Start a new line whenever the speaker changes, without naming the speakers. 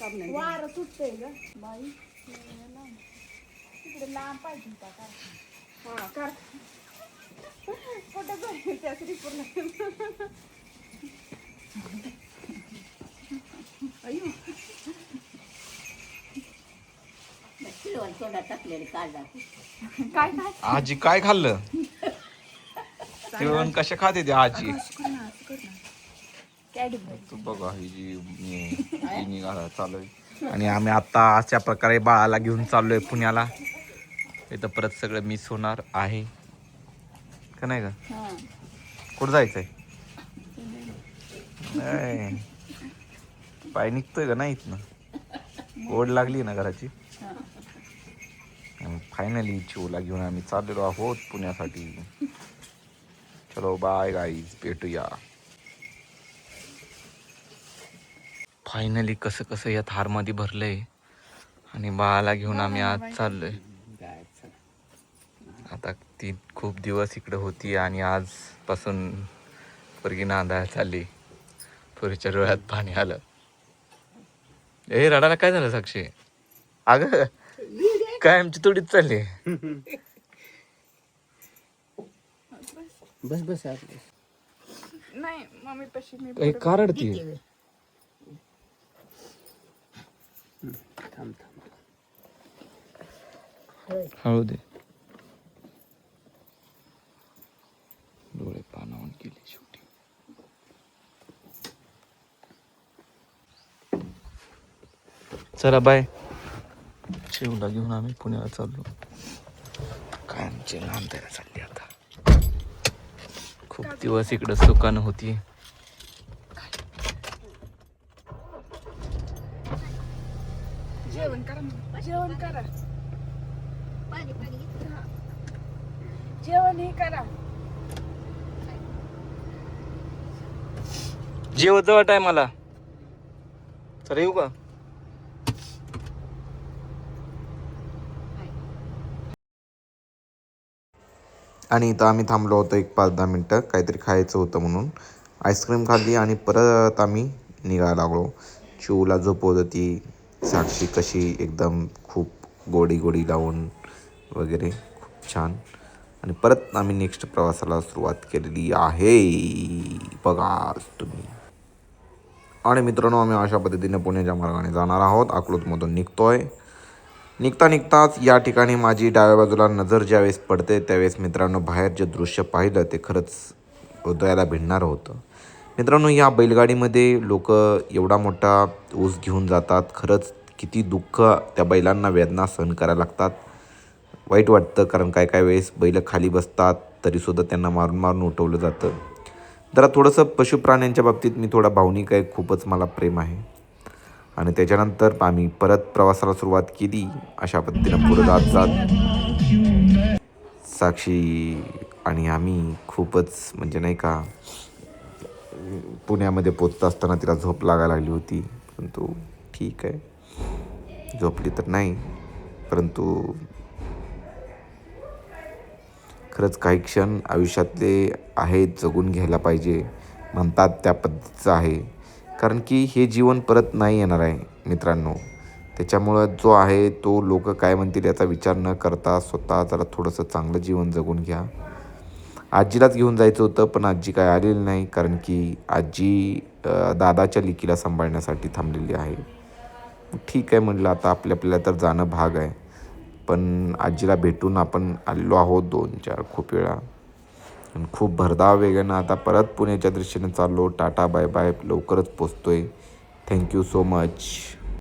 वारं सुटतंय ग. बाई लांब. तिकडे लांब पाहिजे
हा कर. कुठं जाईल अयो
टाकलेले
काय काय
आजी काय खाल्लं? जेवण कशा खाते ते आजी? तू बघा ही जी मी- निघाला चालू आहे आणि आम्ही आता अशा प्रकारे बाळाला घेऊन चाललोय पुण्याला. इथं परत सगळं मिस होणार आहे. का नाही का?
हा.
कुठं जायचंय? नाही. पाय निघतोय का नाही इथनं? ओढ लागली ना घराची? फायनली चिवला घेऊन आम्ही चाललेलो आहोत पुण्यासाठी. चलो बाय गाईज भेटूया. फायनली कसं कसं या थारमध्ये भरलंय. आणि बाळाला घेऊन आम्ही आज चाललोय. आता ती खूप दिवस इकडे होती आणि आजपासून पोरगी नांदायला चालली. पोरीच्या डोळ्यात पाणी आलं. ए रडायला काय झालं साक्षी? अगं काय आमची तोडीच चालली?
बस बस
नाही मम्मी पशी मी
ए, का रडती
थांब थांब
हळू दे. डोळे पानावून केले शेवटी. चला बाय शिवला घेऊन आम्ही पुण्याला चाललो. काय आमची तयार चालली आता. खूप दिवस इकडं सुकान होती.
जेवण करा. जेवण करा.
पाणी पाणी
जेवण हे करा.
जेवत जवळ टायमाला. चला येऊ का? आणि इथं आम्ही थांबलो होतो एक पाच दहा मिनटं. काहीतरी खायचं होतं म्हणून. आईस्क्रीम खाल्ली आणि परत आम्ही निघायला लागलो. चिवला झोपवत होती. साक्षी कशी एकदम खूप गोडी गोडी लावून वगैरे खूप छान. आणि परत आम्ही नेक्स्ट प्रवासाला सुरुवात केलेली आहे. बघा तुम्ही. आणि मित्रांनो आम्ही अशा पद्धतीने पुण्याच्या मार्गाने जाणार आहोत. अकलूजमधून निघतोय. निघता निघताच या ठिकाणी माझी डाव्या बाजूला नजर ज्यावेळेस पडते त्यावेळेस मित्रांनो बाहेर जे दृश्य पाहिलं ते खरंच हृदयाला भिडणारं होतं. मित्रांनो या बैलगाडीमध्ये लोक एवढा मोठा ऊस घेऊन जातात. खरंच किती दुःख त्या बैलांना वेदना सहन करायला लागतात. वाईट वाटतं कारण काय काय वेळेस बैल खाली बसतात तरीसुद्धा त्यांना मारून मारून उठवलं जातं. जरा थोडंसं पशुप्राण्यांच्या बाबतीत मी थोडा भावनिक आहे खूपच मला प्रेम आहे. आणि त्याच्यानंतर आम्ही परत प्रवासाला सुरुवात केली अशा पद्धतीनं पुढं जात जात. साक्षी आणि आम्ही खूपच म्हणजे नाही का पुण्यामध्ये पोचत असताना तिला झोप लागायला लागली होती. परंतु ठीक आहे. झोपली तर नाही. परंतु खरंच काही क्षण आयुष्यातले आहेत जगून घ्यायला पाहिजे म्हणतात त्या पद्धतीचं आहे. कारण की हे जीवन परत नाही येणार आहे मित्रांनो. त्याच्यामुळं जो आहे तो लोक काय म्हणतील याचा विचार न करता स्वतः जरा थोडंसं चांगलं जीवन जगून घ्या. आजीलाच घेऊन जायचं होतं पण आजी काय आलेली नाही कारण की आजी दादाच्या लिकीला सांभाळण्यासाठी थांबलेली आहे. ठीक आहे म्हटलं आता आपल्या आपल्याला तर जाणं भाग आहे. पण आजीला भेटून आपण आलेलो आहोत दोन चार खूप वेळा. आणि खूप भरधाव वेगानं आता परत पुण्याच्या दृष्टीने चाललो. Tata bye bye. लवकरच पोचतोय. Thank you so much